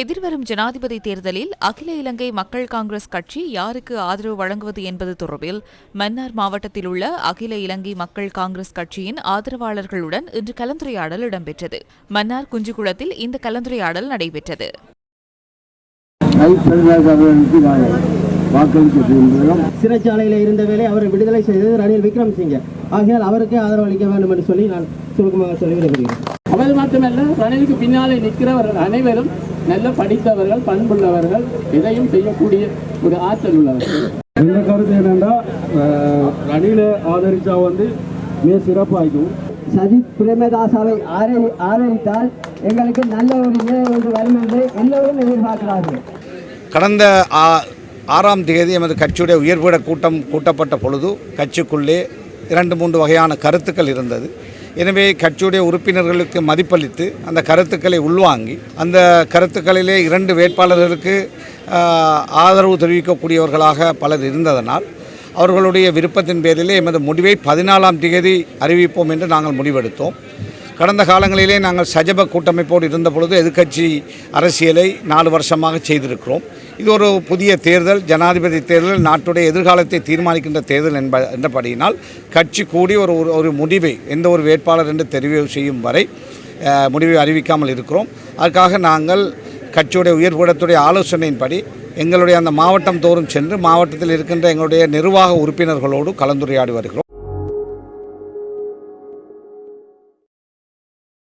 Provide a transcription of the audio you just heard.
எதிர்வரும் ஜனாதிபதி தேர்தலில் அகில இலங்கை மக்கள் காங்கிரஸ் கட்சி யாருக்கு ஆதரவு வழங்குவது என்பது தொடர்பில் மன்னார் மாவட்டத்தில் உள்ள அகில இலங்கை மக்கள் காங்கிரஸ் கட்சியின் ஆதரவாளர்களுடன் இன்று கலந்துரையாடல் இடம்பெற்றது. மன்னார் குஞ்சுகுளத்தில் இந்த கலந்துரையாடல் நடைபெற்றது. சிறைச்சாலையில் இருந்த வேளை அவரை விடுதலை செய்தது ரணில் விக்ரமசிங்கே. ஆகையால் அவருக்கே ஆதரவு அளிக்க வேண்டும் என்று சொல்லி நான் சுருக்கமாக சொல்லி விரும்புகிறேன் அவர் மட்டுமல்ல ரணிலுக்கு பின்னாலே நிற்கிறவர்கள் அனைவரும் நல்ல படித்தவர்கள் பண்புள்ளவர்கள் எதையும் செய்யக்கூடிய ஒரு ஆற்றல் உள்ளவர்கள். இந்த கருத்து என்னென்னா ரணிலை ஆதரிச்சா வந்து மிக சிறப்பாகும் சஜித் பிரேமதாசாவை ஆதரி ஆதரித்தால் எங்களுக்கு நல்ல ஒரு நிலை ஒன்று வரும் என்று எல்லோரும் எதிர்பார்க்கிறார்கள். கடந்த ஆ- ஆறாம் தேதி எமது கட்சியுடைய உயர்விட கூட்டம் கூட்டப்பட்ட பொழுது கட்சிக்குள்ளே இரண்டு மூன்று வகையான கருத்துக்கள் இருந்தது. எனவே கட்சியுடைய உறுப்பினர்களுக்கு மதிப்பளித்து அந்த கருத்துக்களை உள்வாங்கி அந்த கருத்துக்களிலே இரண்டு வேட்பாளர்களுக்கு ஆதரவு தெரிவிக்கக்கூடியவர்களாக பலர் இருந்ததனால் அவர்களுடைய விருப்பத்தின் பேரிலே எமது முடிவை பதினாலாம் தேதி அறிவிப்போம் என்று நாங்கள் முடிவெடுத்தோம். கடந்த காலங்களிலே நாங்கள் சஜப கூட்டமைப்போடு இருந்த பொழுது எதிர்க்கட்சி அரசியலை நாலு வருஷமாக செய்திருக்கிறோம். இது ஒரு புதிய தேர்தல் ஜனாதிபதி தேர்தல் நாட்டுடைய எதிர்காலத்தை தீர்மானிக்கின்ற தேர்தல் என்ப என்றபடியினால் கட்சி கூடி ஒரு ஒரு- ஒரு முடிவை எந்த ஒரு வேட்பாளர் என்று தெரிவு செய்யும் வரை முடிவை அறிவிக்காமல் இருக்கிறோம். அதற்காக நாங்கள் கட்சியுடைய உயர்பீடத்துடைய ஆலோசனையின்படி எங்களுடைய அந்த மாவட்டம் தோறும் சென்று மாவட்டத்தில் இருக்கின்ற எங்களுடைய நிர்வாக உறுப்பினர்களோடு கலந்துரையாடி வருகிறோம்.